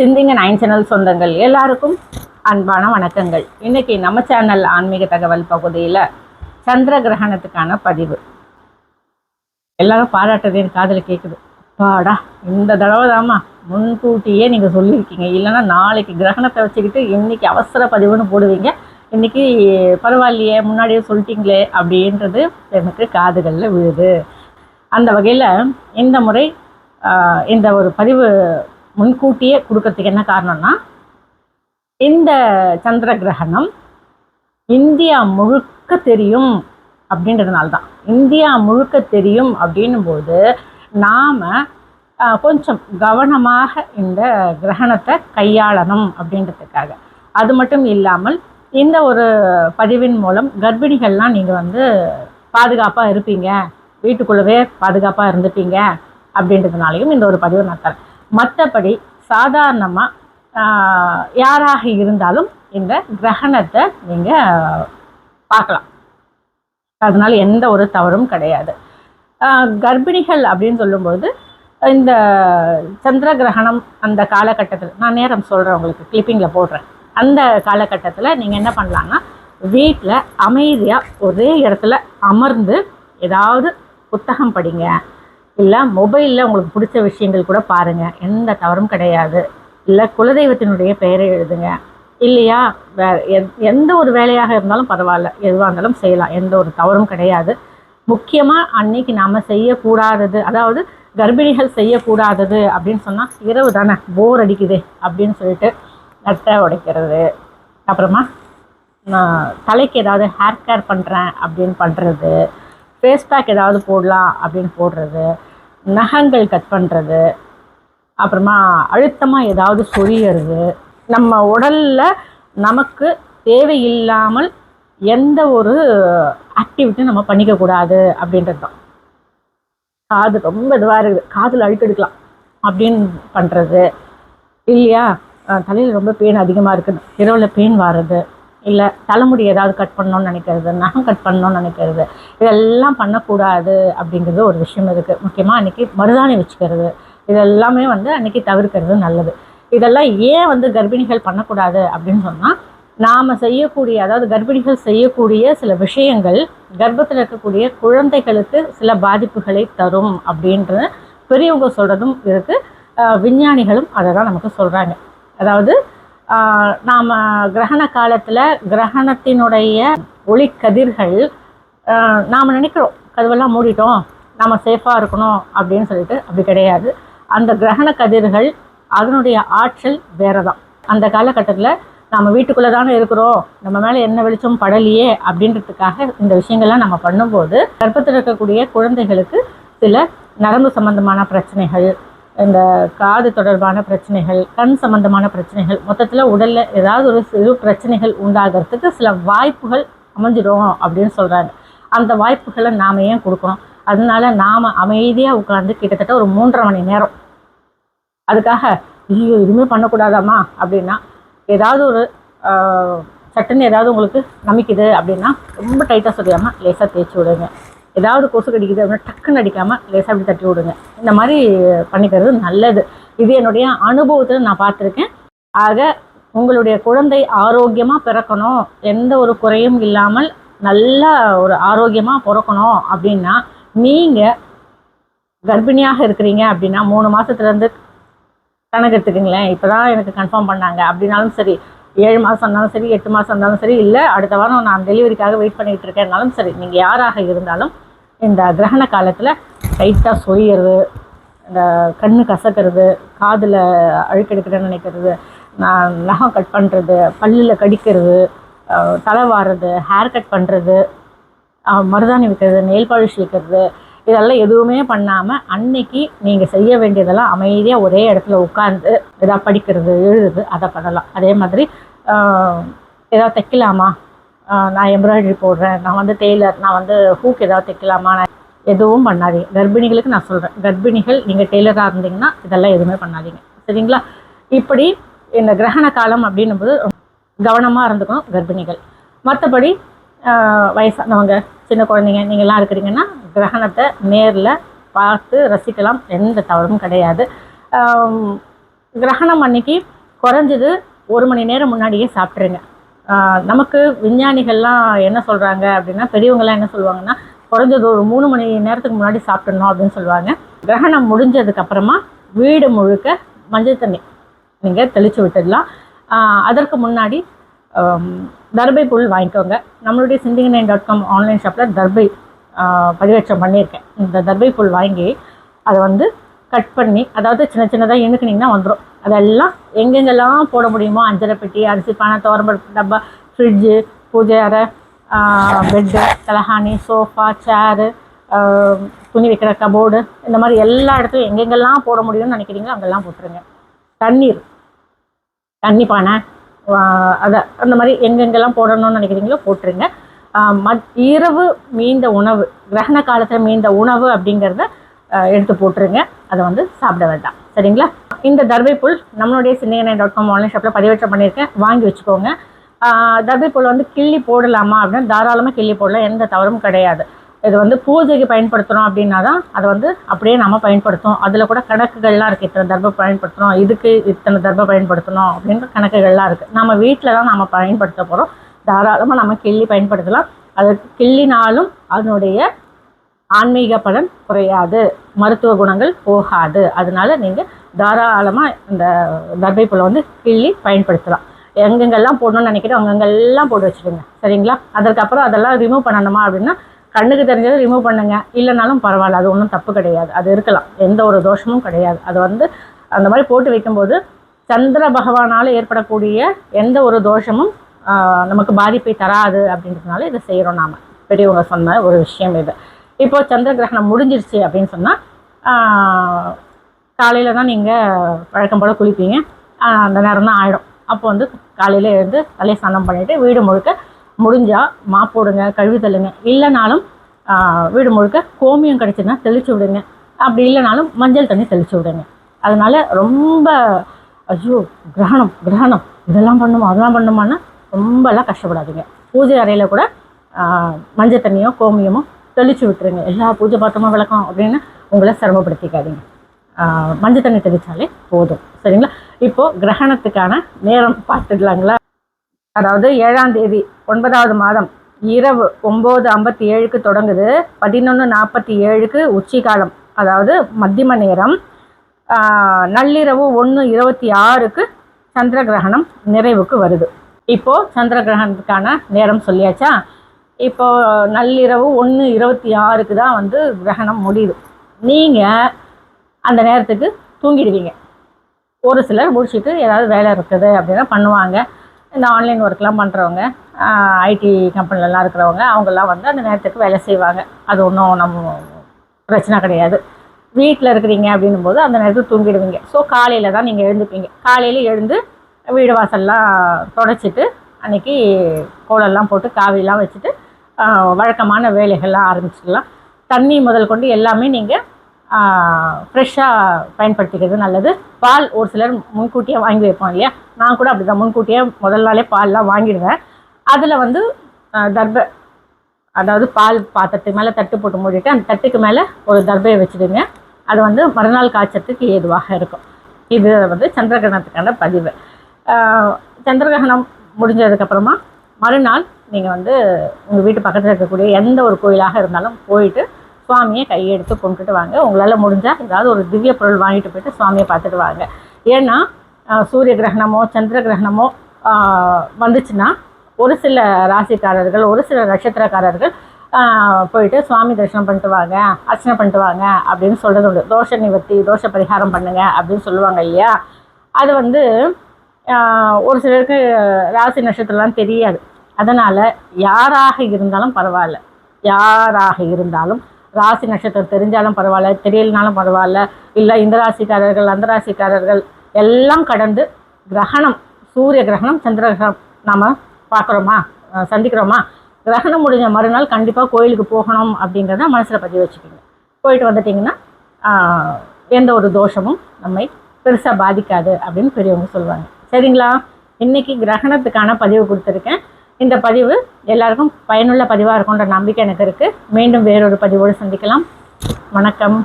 சிந்திங்க nine channel சொந்தங்கள். எல்லாருக்கும் அன்பான வணக்கங்கள். இன்னைக்கு நம்ம சேனல் ஆன்மீக தகவல் பகுதியில் சந்திர கிரகணத்துக்கான பதிவு. எல்லாரும் பாராட்டுறது என் காதில் கேட்குது பாடா இந்த தடவை தாம்மா முன்கூட்டியே நீங்கள் சொல்லியிருக்கீங்க. இல்லைன்னா நாளைக்கு கிரகணத்தை வச்சுக்கிட்டு இன்னைக்கு அவசர பதிவுன்னு போடுவீங்க. இன்னைக்கு பரவாயில்லையே முன்னாடியே சொல்லிட்டீங்களே அப்படின்றது எனக்கு காதுகளில் விழுது. அந்த வகையில் இந்த முறை இந்த ஒரு பதிவு முன்கூட்டியே கொடுக்கறதுக்கு என்ன காரணம்னா இந்த சந்திர கிரகணம் இந்தியா முழுக்க தெரியும் அப்படின்றதுனால தான் இந்தியா முழுக்க தெரியும் அப்படின்னும்போது நாம் கொஞ்சம் கவனமாக இந்த கிரகணத்தை கையாளணும் அப்படின்றதுக்காக. அது மட்டும் இல்லாமல் இந்த ஒரு பதிவின் மூலம் கர்ப்பிணிகள்லாம் நீங்கள் வந்து பாதுகாப்பாக இருப்பீங்க. வீட்டுக்குள்ளவே பாதுகாப்பாக இருந்துப்பீங்க அப்படின்றதுனாலையும் இந்த ஒரு பதிவு நான் தரேன். மற்றபடி சாதாரணமாக யாராக இருந்தாலும் இந்த கிரகணத்தை நீங்கள் பார்க்கலாம். அதனால் எந்த ஒரு தவறும் கிடையாது. கர்ப்பிணிகள் அப்படின்னு சொல்லும்போது இந்த சந்திர கிரகணம் அந்த காலகட்டத்தில் நான் நேரம் சொல்கிறேன் உங்களுக்கு கிளிப்பிங்கில் போடுறேன். அந்த காலகட்டத்தில் நீங்கள் என்ன பண்ணலான்னா வீட்டில் அமைதியாக ஒரே இடத்துல அமர்ந்து ஏதாவது புத்தகம் படிங்க. இல்லை மொபைலில் உங்களுக்கு பிடிச்ச விஷயங்கள் கூட பாருங்கள் எந்த தவறும் கிடையாது. இல்லை குலதெய்வத்தினுடைய பெயரை எழுதுங்க. இல்லையா? வே எந்த ஒரு வேலையாக இருந்தாலும் பரவாயில்ல. எதுவாக இருந்தாலும் செய்யலாம். எந்த ஒரு தவறும் கிடையாது. முக்கியமாக அன்னைக்கு நாம் செய்யக்கூடாதது அதாவது கர்ப்பிணிகள் செய்யக்கூடாதது அப்படின்னு சொன்னால் இரவு தானே போர் அடிக்குது அப்படின்னு சொல்லிட்டு நட்டை உடைக்கிறது. அப்புறமா நான் தலைக்கு ஏதாவது ஹேர் கேர் பண்ணுறேன் அப்படின்னு பண்ணுறது ஃபேஸ் பேக் ஏதாவது போடலாம் அப்படின்னு போடுறது. நகங்கள் கட் பண்ணுறது அப்புறமா அழுத்தமாக ஏதாவது சொரியறது நம்ம உடலில் நமக்கு தேவையில்லாமல் எந்த ஒரு ஆக்டிவிட்டியும் நம்ம பண்ணிக்கக்கூடாது அப்படின்றது தான். காது ரொம்ப இதுவாக இருக்குது. காதில் அழுக்கெடுக்கலாம் அப்படின்னு பண்ணுறது இல்லையா? தலையில் ரொம்ப பெயின் அதிகமாக இருக்குது இரவில் பெயின் வர்றது இல்லை தலைமுடி ஏதாவது கட் பண்ணணும்னு நினைக்கிறது நகம் கட் பண்ணணும்னு நினைக்கிறது இதெல்லாம் பண்ணக்கூடாது அப்படிங்கிறது ஒரு விஷயம் இருக்குது முக்கியமாக அன்றைக்கி மருதாணி வச்சுக்கிறது இதெல்லாமே வந்து அன்றைக்கி தவிர்க்கிறது நல்லது. இதெல்லாம் ஏன் வந்து கர்ப்பிணிகள் பண்ணக்கூடாது அப்படின்னு சொன்னால் நாம் செய்யக்கூடிய அதாவது கர்ப்பிணிகள் செய்யக்கூடிய சில விஷயங்கள் கர்ப்பத்தில் இருக்கக்கூடிய குழந்தைகளுக்கு சில பாதிப்புகளை தரும் அப்படின்ற பெரியவங்க சொல்கிறதும் இருக்குது விஞ்ஞானிகளும் அதை தான் நமக்கு சொல்கிறாங்க அதாவது நாம் கிரகண காலத்தில் கிரகணத்தினுடைய ஒளிக்கதிர்கள் நாம் நினைக்கிறோம் கதவெல்லாம் மூடிட்டோம் நாம் சேஃபாக இருக்கணும் அப்படின்னு சொல்லிட்டு அப்படி கிடையாது. அந்த கிரகண கதிர்கள் அதனுடைய ஆற்றல் வேறு தான் அந்த காலகட்டத்தில் நம்ம வீட்டுக்குள்ளே தானே இருக்கிறோம் நம்ம மேலே என்ன வெளிச்சம் படலையே அப்படின்றதுக்காக இந்த விஷயங்கள்லாம் நம்ம பண்ணும்போது கர்ப்பத்தில் இருக்கக்கூடிய குழந்தைகளுக்கு சில நரம்பு சம்பந்தமான பிரச்சனைகள் இந்த காது தொடர்பான பிரச்சனைகள் கண் சம்பந்தமான பிரச்சனைகள் மொத்தத்தில் உடலில் ஏதாவது ஒரு சிறு பிரச்சனைகள் உண்டாகிறதுக்கு சில வாய்ப்புகள் அமைஞ்சிடும் அப்படின்னு சொல்கிறாங்க அந்த வாய்ப்புகளை நாம் ஏன் கொடுக்கணும்? அதனால நாம் அமைதியாக உட்காந்து கிட்டத்தட்ட ஒரு மூன்றரை மணி நேரம். அதுக்காக ஐயோ எதுவுமே பண்ணக்கூடாதாம்மா? அப்படின்னா ஏதாவது ஒரு சட்டுன்னு ஏதாவது உங்களுக்கு நமிக்குது அப்படின்னா ரொம்ப டைட்டாக சொல்லியாமல் லேசாக தேய்ச்சி விடுங்க. ஏதாவது கொசு கடிக்குது அப்படின்னா டக்குன்னு அடிக்காமல் லேசாக அப்படி தட்டி விடுங்க. இந்த மாதிரி பண்ணிக்கிறது நல்லது. இது என்னுடைய அனுபவத்தில் நான் பார்த்துருக்கேன். ஆக உங்களுடைய குழந்தை ஆரோக்கியமாக பிறக்கணும் எந்த ஒரு குறையும் இல்லாமல் நல்ல ஒரு ஆரோக்கியமாக பிறக்கணும் அப்படின்னா நீங்கள் கர்ப்பிணியாக இருக்கிறீங்க அப்படின்னா மூணு மாதத்துலேருந்து கணக்கு எடுத்துக்கிங்களேன். இப்போ தான் எனக்கு கன்ஃபார்ம் பண்ணாங்க. அப்படின்னாலும் சரி ஏழு மாதம் இருந்தாலும் சரி எட்டு மாதம் இருந்தாலும் சரி இல்லை அடுத்த வாரம் நான் டெலிவரிக்காக வெயிட் பண்ணிகிட்டு இருக்கேன்னாலும் சரி நீங்கள் யாராக இருந்தாலும் இந்த கிரகண காலத்தில் டைட்டாக சொய்யறது இந்த கண்ணு கசக்கிறது காதில் அழுக்கெடுக்கிறேன்னு நினைக்கிறது நான் நகம் கட் பண்ணுறது பல்லில் கடிக்கிறது தலை வாடுறது ஹேர் கட் பண்ணுறது மருதாணி வைக்கிறது நெயில் பாலிஷ் வைக்கிறது இதெல்லாம் எதுவுமே பண்ணாமல் அன்னைக்கு நீங்கள் செய்ய வேண்டியதெல்லாம் அமைதியாக ஒரே இடத்துல உட்காந்து ஏதாவது படிக்கிறது எழுதுறது அதை பண்ணலாம். அதே மாதிரி ஏதாவது தைக்கலாமா? நான் எம்ப்ராய்டரி போடுறேன். நான் வந்து டெய்லர். நான் வந்து ஹூக் ஏதாவது தைக்கலாமா? நான் எதுவும் பண்ணாதீங்க. கர்ப்பிணிகளுக்கு நான் சொல்கிறேன் கர்ப்பிணிகள் நீங்கள் டெய்லராக இருந்தீங்கன்னா இதெல்லாம் எதுவுமே பண்ணாதீங்க. சரிங்களா? இப்படி இந்த கிரகண காலம் அப்படின்னும்போது கவனமாக இருந்துக்கணும் கர்ப்பிணிகள். மற்றபடி வயசானவங்க சின்ன குழந்தைங்க நீங்கள்லாம் இருக்கிறீங்கன்னா கிரகணத்தை நேரில் பார்த்து ரசிக்கலாம். எந்த தவறும் கிடையாது. கிரகணம் அன்னைக்கு குறைஞ்சது ஒரு மணி நேரம் முன்னாடியே சாப்பிட்ருங்க நமக்கு விஞ்ஞானிகள்லாம் என்ன சொல்கிறாங்க அப்படின்னா பெரியவங்கலாம் என்ன சொல்லுவாங்கன்னா குறைஞ்சது ஒரு மூணு மணி நேரத்துக்கு முன்னாடி சாப்பிட்றணும் அப்படின்னு சொல்லுவாங்க. கிரகணம் முடிஞ்சதுக்கப்புறமா வீடு முழுக்க மஞ்சள் தண்ணி. நீங்கள் தெளித்து விட்டுடலாம். அதற்கு முன்னாடி தர்பை புல் வாங்கிக்கோங்க. நம்மளுடைய சிந்திங் நைன் டாட் காம் ஆன்லைன் ஷாப்பில் தர்பை பதிவேற்றம் பண்ணியிருக்கேன். இந்த தர்பை புல் வாங்கி அதை வந்து கட் பண்ணி அதாவது சின்ன சின்னதாக இணுக்குனிங்கன்னா வந்துடும் அதெல்லாம் எங்கெங்கெல்லாம் போட முடியுமோ அஞ்சரை பெட்டி அரிசி பானை தோரம்பருப்பு டப்பா ஃப்ரிட்ஜு பூஜை அறை பெட்டு தலஹானி சோஃபா சேரு துணி வைக்கிற கபோர்டு இந்த மாதிரி எல்லா இடத்துலையும் எங்கெங்கெல்லாம் போட முடியும்னு நினைக்கிறீங்களோ அங்கெல்லாம் போட்டுருங்க. தண்ணீர் தண்ணி பானை அதை அந்த மாதிரி எங்கெங்கெல்லாம் போடணும்னு நினைக்கிறீங்களோ போட்டுருங்க. மத் இரவு மீந்த உணவு கிரகண காலத்தில் மீந்த உணவு அப்படிங்கிறத எடுத்து போட்டுருங்க. அதை வந்து சாப்பிட வேண்டாம் சரிங்களா? இந்த தர்பை புல் நம்மளுடைய சின்ன டாட் காம் ஆன்லைன் ஷாப்பில் பதிவேற்றம் பண்ணியிருக்கேன். வாங்கி வச்சுக்கோங்க. தர்பை புல் வந்து கிள்ளி போடலாமா அப்படின்னா தாராளமாக கிள்ளி போடலாம். எந்த தவறும் கிடையாது. இது வந்து பூஜைக்கு பயன்படுத்துகிறோம் அப்படின்னா தான் அதை வந்து அப்படியே நம்ம பயன்படுத்தும் அதில் கூட கணக்குகள்லாம் இருக்குது இத்தனை தர்பை பயன்படுத்தணும் இதுக்கு இத்தனை தர்பை பயன்படுத்தணும் அப்படின்ற கணக்குகள்லாம் இருக்குது நம்ம வீட்டில் தான் நம்ம பயன்படுத்த போகிறோம் தாராளமாக நம்ம கிள்ளி பயன்படுத்தலாம். அது கிள்ளினாலும் அதனுடைய ஆன்மீக பலன் குறையாது. மருத்துவ குணங்கள் போகாது. அதனால நீங்கள் தாராளமாக இந்த தர்பை வந்து கிள்ளி பயன்படுத்தலாம். எங்கெங்கெல்லாம் போடணும்னு நினைக்கிறோம் அங்கங்கெல்லாம் போட்டு வச்சுடுங்க சரிங்களா? அதற்கப்புறம் அதெல்லாம் ரிமூவ் பண்ணணுமா அப்படின்னா கண்ணுக்கு தெரிஞ்சதை ரிமூவ் பண்ணுங்க. இல்லைனாலும் பரவாயில்ல அது ஒன்றும் தப்பு கிடையாது. அது இருக்கலாம். எந்த ஒரு தோஷமும் கிடையாது. அது வந்து அந்த மாதிரி போட்டு வைக்கும்போது சந்திர பகவானால் ஏற்படக்கூடிய எந்த ஒரு தோஷமும் நமக்கு பாதிப்பை தராது அப்படின்றதுனால இதை செய்கிறோம் நாம். பெரியவங்க சொன்ன ஒரு விஷயம் இது. இப்போ சந்திர கிரகணம் முடிஞ்சிருச்சு அப்படின்னு சொன்னால் காலையில் தான் நீங்கள் வழக்கம் போல் குளிப்பீங்க. அந்த நேரம் தான் ஆகிடும் அப்போ வந்து காலையில் எழுந்து தலையை ஸ்நானம் பண்ணிவிட்டு வீடு முழுக்க முடிஞ்சால் மாப்போடுங்க கழுவி தள்ளுங்க. இல்லைனாலும் வீடு முழுக்க கோமியம் கிடச்சுன்னா தெளிச்சு விடுங்க. அப்படி இல்லைனாலும் மஞ்சள் தண்ணி தெளிச்சு விடுங்க. அதனால் ரொம்ப ஐயோ கிரகணம் கிரகணம். இதெல்லாம் பண்ணுமா அதெல்லாம் பண்ணுமான்னா ரொம்பலாம் கஷ்டப்படாதீங்க. பூஜை அறையில் கூட மஞ்சள் தண்ணியோ கோமியமோ தெளிச்சு விட்டுருங்க. எல்லா பூஜை பாத்திரமும் விளக்கம் அப்படின்னு உங்களை சிரமப்படுத்திக்காதீங்க. மஞ்சள் தண்ணி தெளித்தாலே போதும். சரிங்களா? இப்போது கிரகணத்துக்கான நேரம் பார்த்துக்கலாங்களா? அதாவது ஏழாம் தேதி ஒன்பதாவது மாதம் இரவு ஒம்பது ஐம்பத்தி ஏழுக்கு தொடங்குது. பதினொன்று நாற்பத்தி ஏழுக்கு உச்சிகாலம் அதாவது மத்தியம நேரம். நள்ளிரவு ஒன்று இருபத்தி ஆறுக்கு சந்திர கிரகணம் நிறைவுக்கு வருது. இப்போது சந்திர கிரகணத்துக்கான நேரம் சொல்லியாச்சா? இப்போ நள்ளிரவு ஒன்று இருபத்தி ஆறுக்கு தான் வந்து கிரகணம் முடியுது. நீங்கள் அந்த நேரத்துக்கு தூங்கிடுவீங்க. ஒரு சிலர் முடிச்சுட்டு ஏதாவது வேலை இருக்குது அப்படின்னா பண்ணுவாங்க. இந்த ஆன்லைன் ஒர்க்லாம் பண்ணுறவங்க ஐடி கம்பெனிலலாம் இருக்கிறவங்க அவங்கெல்லாம் வந்து அந்த நேரத்துக்கு வேலை செய்வாங்க. அது ஒன்றும் நம்ம பிரச்சனை கிடையாது. வீட்டில் இருக்கிறீங்க அப்படின்னும் போது அந்த நேரத்துக்கு தூங்கிடுவீங்க. ஸோ காலையில் தான் நீங்கள் எழுந்துப்பீங்க. காலையில் எழுந்து வீடு வாசல்லாம் தொடச்சிட்டு அன்றைக்கி கோலெல்லாம் போட்டு காவிலாம் வச்சுட்டு வழக்கமான வேலைகள்லாம் ஆரம்பிச்சிடலாம். தண்ணி முதல் கொண்டு எல்லாமே நீங்கள் ஃப்ரெஷ்ஷாக பயன்படுத்திக்கிறது நல்லது. பால் ஒரு சிலர் முன்கூட்டியே வாங்கி வைப்போம் இல்லையா? நான் கூட அப்படி தான் முன்கூட்டியே முதல் நாளே பால்லாம் வாங்கிடுவேன். அதில் வந்து தர்ப அதாவது பால் பாத்திரத்துக்கு மேலே தட்டு போட்டு மூடிட்டு அந்த தட்டுக்கு மேலே ஒரு தர்பையை வச்சுடுங்க. அது வந்து மறுநாள் காய்ச்சத்துக்கு ஏதுவாக இருக்கும். இது வந்து சந்திரகிரகணத்துக்கான பதிவு. சந்திரகிரகணம் முடிஞ்சதுக்கப்புறமா மறுநாள் நீங்கள் வந்து உங்கள் வீட்டு பக்கத்தில் இருக்கக்கூடிய எந்த ஒரு கோயிலாக இருந்தாலும் போயிட்டு சுவாமியை கையெடுத்து கும்பிட்டுட்டு வாங்க. உங்களால் முடிஞ்சால் ஏதாவது ஒரு திவ்ய பொருள் வாங்கிட்டு போயிட்டு சுவாமியை பார்த்துட்டு வாங்க. ஏன்னா சூரிய கிரகணமோ சந்திர கிரகணமோ வந்துச்சுன்னா ஒரு சில ராசிக்காரர்கள் ஒரு சில நட்சத்திரக்காரர்கள் போயிட்டு சுவாமி தரிசனம் பண்ணிட்டு வாங்க அர்ச்சனை பண்ணிட்டு வாங்க அப்படின்னு சொல்கிறது உண்டு. தோஷ நிவர்த்தி தோஷ பரிகாரம் பண்ணுங்க அப்படின்னு சொல்லுவாங்க இல்லையா? அது வந்து ஒரு சிலருக்கு ராசி நட்சத்திரம்லாம் தெரியாது. அதனால் யாராக இருந்தாலும் பரவாயில்ல. யாராக இருந்தாலும் ராசி நட்சத்திரம் தெரிஞ்சாலும் பரவாயில்ல தெரியலனாலும் பரவாயில்ல இல்லை இந்த ராசிக்காரர்கள் அந்த ராசிக்காரர்கள் எல்லாம் கடந்து கிரகணம் சூரிய கிரகணம் சந்திர கிரகணம் நாம் பார்க்குறோமா? சந்திக்கிறோமா? கிரகணம் முடிஞ்ச மறுநாள் கண்டிப்பாக கோயிலுக்கு போகணும் அப்படிங்கிறத மனசில் பதிவு வச்சுக்கோங்க. போயிட்டு வந்துட்டிங்கன்னா எந்த ஒரு தோஷமும் நம்மை பெருசாக பாதிக்காது அப்படின்னு பெரியவங்க சொல்லுவாங்க. சரிங்களா? இன்னைக்கு கிரகணத்துக்கான பதிவு கொடுத்துருக்கேன். இந்த பதிவு எல்லாருக்கும் பயனுள்ள பதிவாக இருக்கும்ன்ற நம்பிக்கை எனக்கு இருக்குது மீண்டும் வேறொரு பதிவோடு சந்திக்கலாம். வணக்கம்.